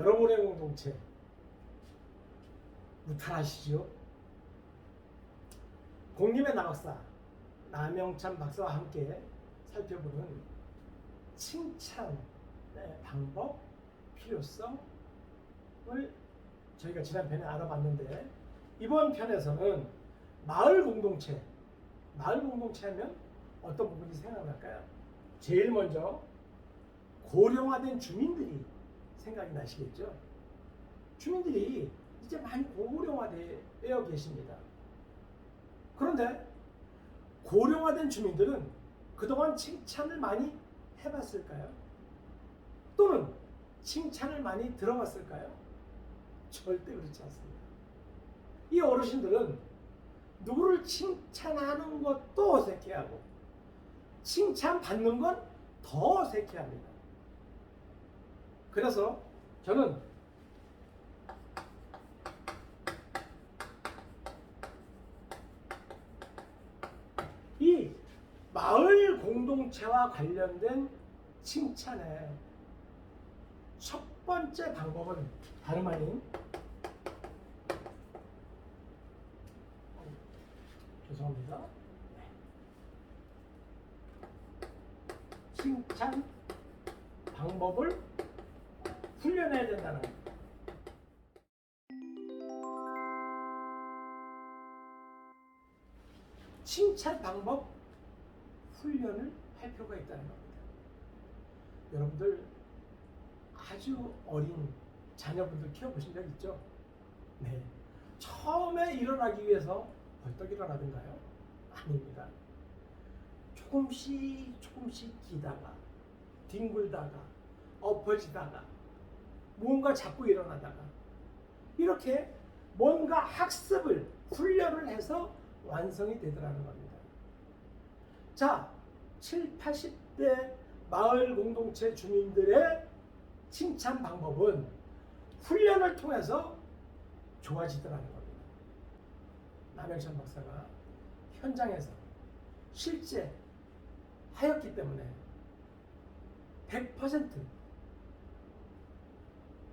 여러분의 공동체 무탈하시죠? 공님의 나박사 남영찬 박사와 함께 살펴보는 칭찬 의 방법 필요성을 저희가 지난 편에 알아봤는데 이번 편에서는 마을 공동체 마을 공동체 하면 어떤 부분이 생각날까요? 제일 먼저 고령화된 주민들이 생각이 나시겠죠? 주민들이 이제 많이 고령화되어 계십니다. 그런데 고령화된 주민들은 그동안 칭찬을 많이 해봤을까요? 또는 칭찬을 많이 들어봤을까요? 절대 그렇지 않습니다. 이 어르신들은 누구를 칭찬하는 것도 어색해하고 칭찬받는 건 더 어색해합니다. 그래서 저는 이 마을 공동체와 관련된 칭찬의 첫 번째 방법은 다름 아닌 어, 죄송합니다. 네. 칭찬 방법을 훈련해야 된다는 겁니다. 칭찬 방법 훈련을 할 필요가 있다는 겁니다. 여러분들 아주 어린 자녀분들 키워보신 적 있죠? 네. 처음에 일어나기 위해서 벌떡 일어나던가요? 아닙니다. 조금씩 조금씩 기다가 뒹굴다가 엎어지다가 뭔가 잡고 일어나다가 이렇게 뭔가 학습을 훈련을 해서 완성이 되더라는 겁니다. 자, 7, 80대 마을 공동체 주민들의 칭찬 방법은 훈련을 통해서 좋아지더라는 겁니다. 남영찬 박사가 현장에서 실제 하였기 때문에 100%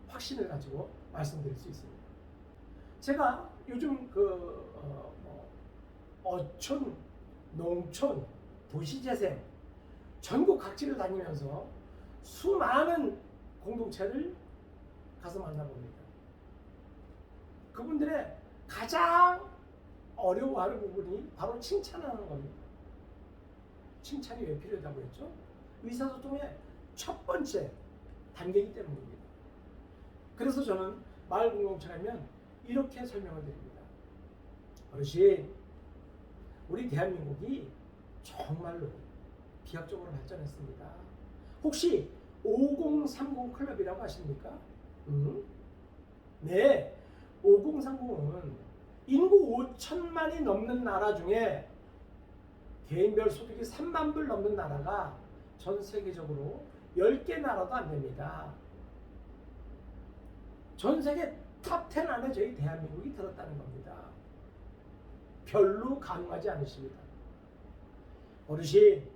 확신을 가지고 말씀드릴 수 있습니다. 제가 요즘 그 어, 뭐 어촌, 농촌, 도시재생 전국 각지를 다니면서 수많은 공동체를 가서 만나봅니다. 그분들의 가장 어려워하는 부분이 바로 칭찬하는 겁니다. 칭찬이 왜 필요하다고 했죠? 의사소통의 첫 번째 단계이기 때문입니다. 그래서 저는 마을 공동체 하면 이렇게 설명을 드립니다. 어르신, 우리 대한민국이 정말로 비약적으로 발전했습니다. 혹시 5030 클럽이라고 아십니까? 음? 네, 5030은 인구 5천만이 넘는 나라 중에 개인별 소득이 3만 불 넘는 나라가 전 세계적으로 10개 나라도 안 됩니다. 전 세계 탑10 안에 저희 대한민국이 들었다는 겁니다. 별로 가능하지 않으십니다. 어르신,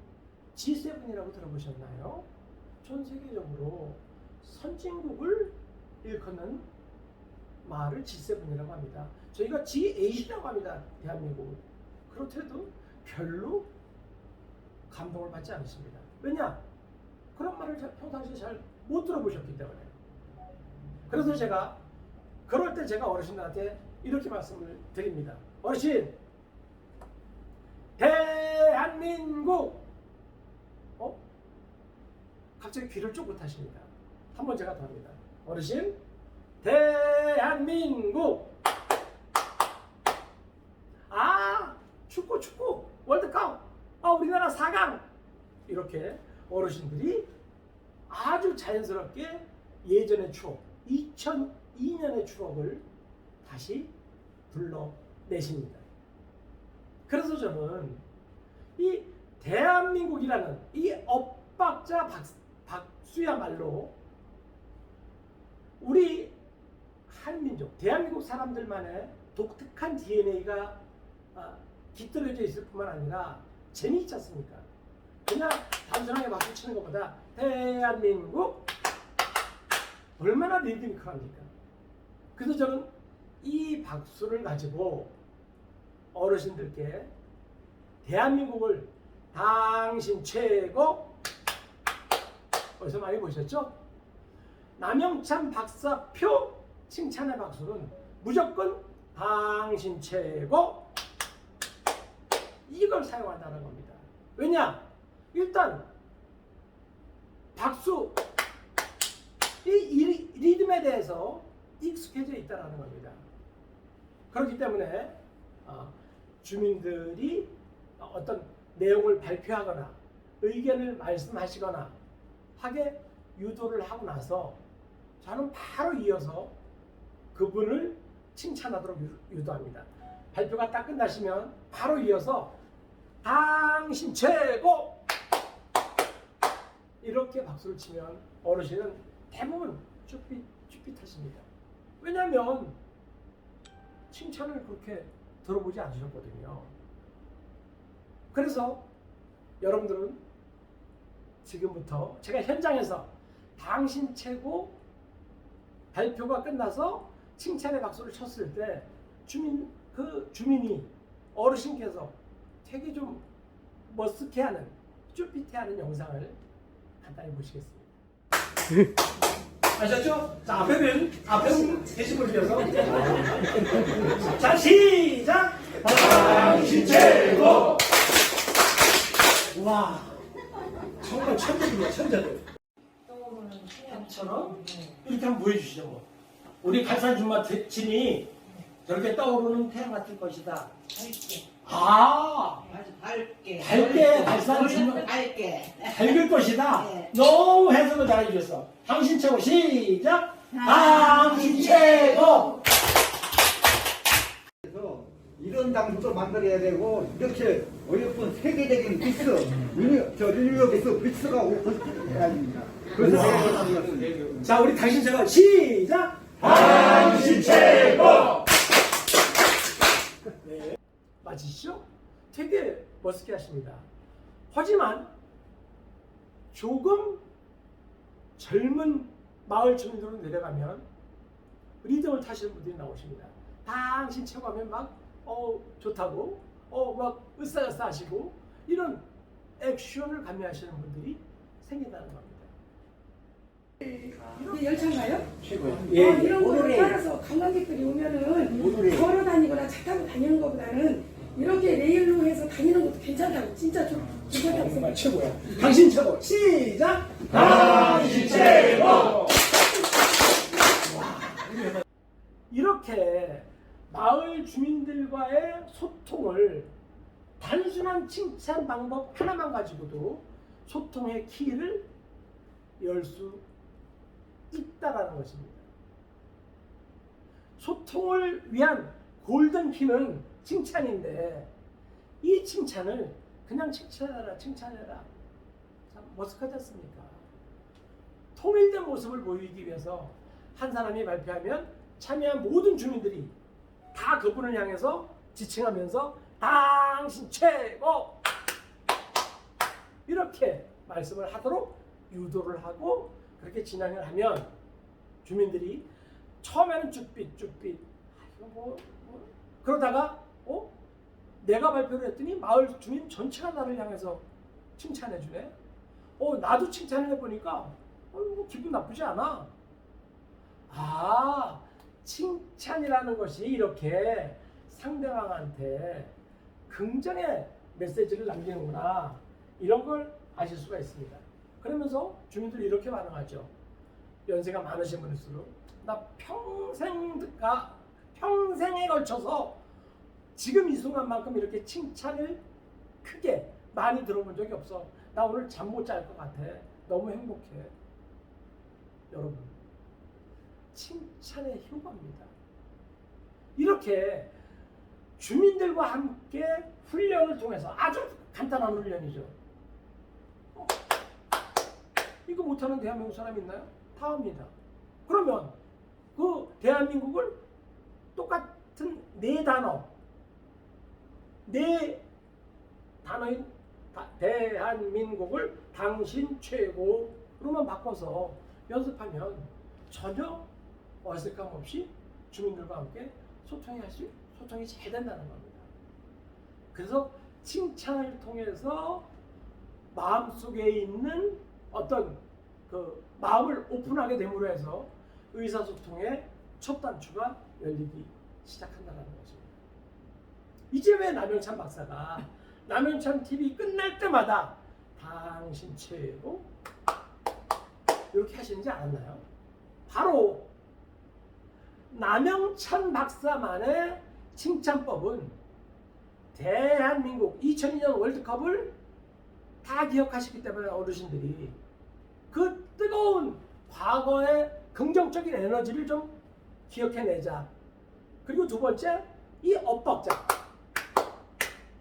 G7이라고 들어보셨나요? 전 세계적으로 선진국을 일컫는 말을 G7이라고 합니다. 저희가 G8이라고 합니다. 대한민국은. 그렇대도 별로 감동을 받지 않습니다. 왜냐? 그런 말을 평상시에 잘 못 들어보셨기 때문에. 그래서 제가 그럴 때 제가 어르신들한테 이렇게 말씀을 드립니다. 어르신, 대한민국! 어? 갑자기 귀를 쫑긋 하십니다. 한 번 제가 더 합니다. 어르신, 대한민국! 아, 축구, 축구, 월드컵! 아, 우리나라 4강! 이렇게 어르신들이 아주 자연스럽게 예전의 추억, 2002년의 추억을 다시 불러내십니다. 그래서 저는 이 대한민국이라는 이 엇박자 박, 박수야말로 우리 한민족, 대한민국 사람들만의 독특한 DNA가 아, 깃들여져 있을 뿐만 아니라 재미있지 않습니까? 그냥 단순하게 박수 치는 것보다 대한민국 얼마나 리드미컬합니까? 그래서 저는 이 박수를 가지고 어르신들께 대한민국을 당신 최고 어디서 많이 보셨죠? 남영찬 박사표 칭찬의 박수는 무조건 당신 최고 이걸 사용한다는 겁니다. 왜냐? 일단 박수 이, 이 리듬에 대해서 익숙해져 있다는 겁니다. 그렇기 때문에 어, 주민들이 어떤 내용을 발표하거나 의견을 말씀하시거나 하게 유도를 하고 나서 저는 바로 이어서 그분을 칭찬하도록 유- 유도합니다. 발표가 딱 끝나시면 바로 이어서 당신 최고 이렇게 박수를 치면 어르신은 대부분 쭈삣 쭈삣하십니다. 왜냐하면 칭찬을 그렇게 들어보지 않으셨거든요. 그래서 여러분들은 지금부터 제가 현장에서 당신 최고 발표가 끝나서 칭찬의 박수를 쳤을 때 주민 그 주민이 어르신께서 되게 좀 머쓱해하는 쭈삣해하는 영상을 간단히 보시겠습니다. 아셨죠? 자 앞에는 앞에는 분을 위해서. 자 시작! 당신 최고 와 정말 천재들이야 천재들. 처럼 이렇게 한번 보여주시죠 뭐. 우리 갈산 준마친이 저렇게 떠오르는 태양 같을 것이다. 밝게 아. 밝게. 밝게 발산 오늘은 밝게. 밝을 것이다. 네. 너무 해석을 잘해주셨어 당신 최고. 시작. 당신 최고. 그래서 이런 장소도 만들어야 되고 이렇게 어여쁜 세계적인 비스, 유니, 저 인류 비스 비스가 오야 됩니다. 그래서 만들었습니다. 자 우리 당신 최고. 시작. 당신 최고! 네. 맞으시죠? 되게 멋있게 하십니다. 하지만 조금 젊은 마을 주민들로 내려가면 리듬을 타시는 분들이 나오십니다. 당신 최고 하면 막 어, 좋다고 어, 막 으쌰으쌰 하시고 이런 액션을 감미하시는 분들이 생긴다는 겁니다 이게 열차인가요? 최고요. 예, 어, 이런 거를 오늘의- 따라서 관광객들이 오면은 오늘의- 걸어 다니거나 차 타고 다니는 것보다는 이렇게 레일로 해서 다니는 것도 괜찮다고 진짜 좀 괜찮다고 정말 생각해요. 최고야. 당신 최고. 시작. 당신 최고. 이렇게 마을 주민들과의 소통을 단순한 칭찬 방법 하나만 가지고도 소통의 키를 열 수 있다라는 것입니다. 소통을 위한 골든 키는 칭찬인데 이 칭찬을 그냥 칭찬해라 칭찬해라 참 머쓱하지 않습니까? 통일된 모습을 보이기 위해서 한 사람이 발표하면 참여한 모든 주민들이 다 그분을 향해서 지칭하면서 당신 최고 이렇게 말씀을 하도록 유도를 하고 그렇게 진행을 하면 주민들이 처음에는 쭈삣 쭈삣 아, 이거 뭐, 뭐 그러다가 어 내가 발표를 했더니 마을 주민 전체가 나를 향해서 칭찬해 주네. 어 나도 칭찬을 해보니까 어, 뭐 기분 나쁘지 않아. 아 칭찬이라는 것이 이렇게 상대방한테 긍정의 메시지를 남기는구나 이런 걸 아실 수가 있습니다. 그러면서 주민들이 이렇게 반응하죠. 연세가 많으신 분일수록 나 평생가 평생에 걸쳐서 지금 이 순간만큼 이렇게 칭찬을 크게 많이 들어본 적이 없어. 나 오늘 잠 못 잘 것 같아. 너무 행복해. 여러분, 칭찬의 효과입니다. 이렇게 주민들과 함께 훈련을 통해서 아주 간단한 훈련이죠. 어, 이거 못하는 대한민국 사람 있나요? 다 합니다. 그러면 그 대한민국을 똑같은 네 단어, 네 단어인 다- 대한민국을 당신 최고로만 바꿔서 연습하면 전혀 어색함 없이 주민들과 함께 소통이 할 수 소통이 잘 된다는 겁니다. 그래서 칭찬을 통해서 마음속에 있는 어떤 그 마음을 오픈하게 됨으로 해서 의사소통의 첫 단추가 열리기 시작한다는 것입니다. 이제 왜 남영찬 박사가 남영찬 TV 끝날 때마다 당신 최고 이렇게 하시는지 알았나요? 바로 남영찬 박사만의 칭찬법은 대한민국 2002년 월드컵을 다 기억하시기 때문에 어르신들이 그 뜨거운 과거의 긍정적인 에너지를 좀 기억해내자. 그리고 두 번째, 이 엇박자.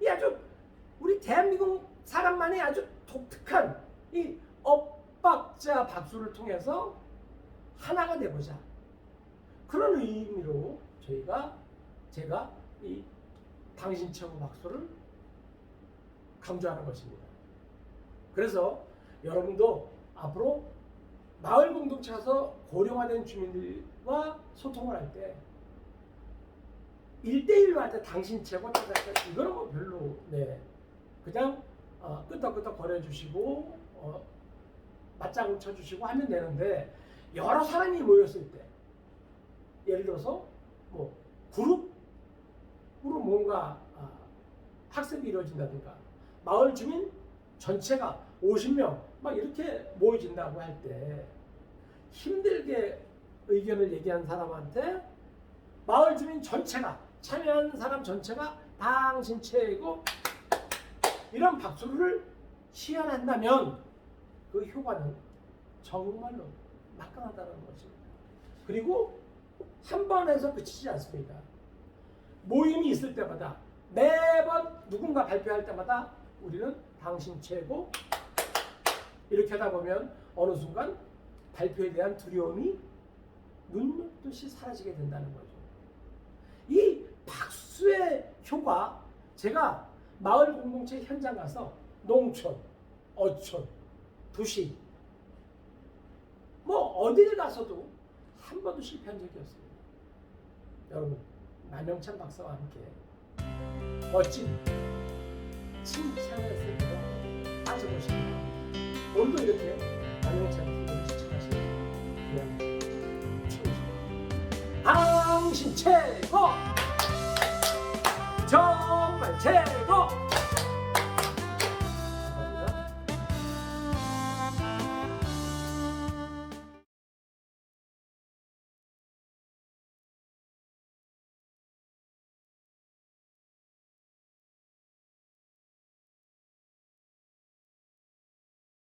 이 아주 우리 대한민국 사람만의 아주 독특한 이 엇박자 박수를 통해서 하나가 되보자. 그런 의미로 저희가 제가 이 당신 최고 박수를 강조하는 것입니다. 그래서 여러분도 앞으로 마을 공동체 가서 고령화된 주민들과 소통을 할 때 1대1로 할 때 당신 최고 찾아갈 이거는 뭐 별로 네. 그냥 어, 끄덕끄덕 거려주시고 어, 맞장구 쳐주시고 하면 되는데 여러 사람이 모였을 때 예를 들어서 뭐 그룹으로 뭔가 아, 학습이 이루어진다든가 마을 주민 전체가 50명 막 이렇게 모여진다고 할 때 힘들게 의견을 얘기한 사람한테 마을 주민 전체가 참여한 사람 전체가 당신 최고 이런 박수를 시연한다면 그 효과는 정말로 막강하다는 것입니다. 그리고 한 번에서 그치지 않습니다. 모임이 있을 때마다 매번 누군가 발표할 때마다 우리는 당신 최고 이렇게 하다 보면 어느 순간 발표에 대한 두려움이 눈놓듯이 사라지게 된다는 거죠. 이 박수의 효과 제가 마을 공동체 현장 가서 농촌, 어촌, 도시 뭐 어디를 가서도 한 번도 실패한 적이 없습니다. 여러분 남영찬 박사와 함께 멋진 칭찬의 세계로 빠져보시기 바랍니다. 오늘도 이렇게 남영찬 TV를 시청하시는 그냥 최우입니다. 당신 최고! 정말 최고!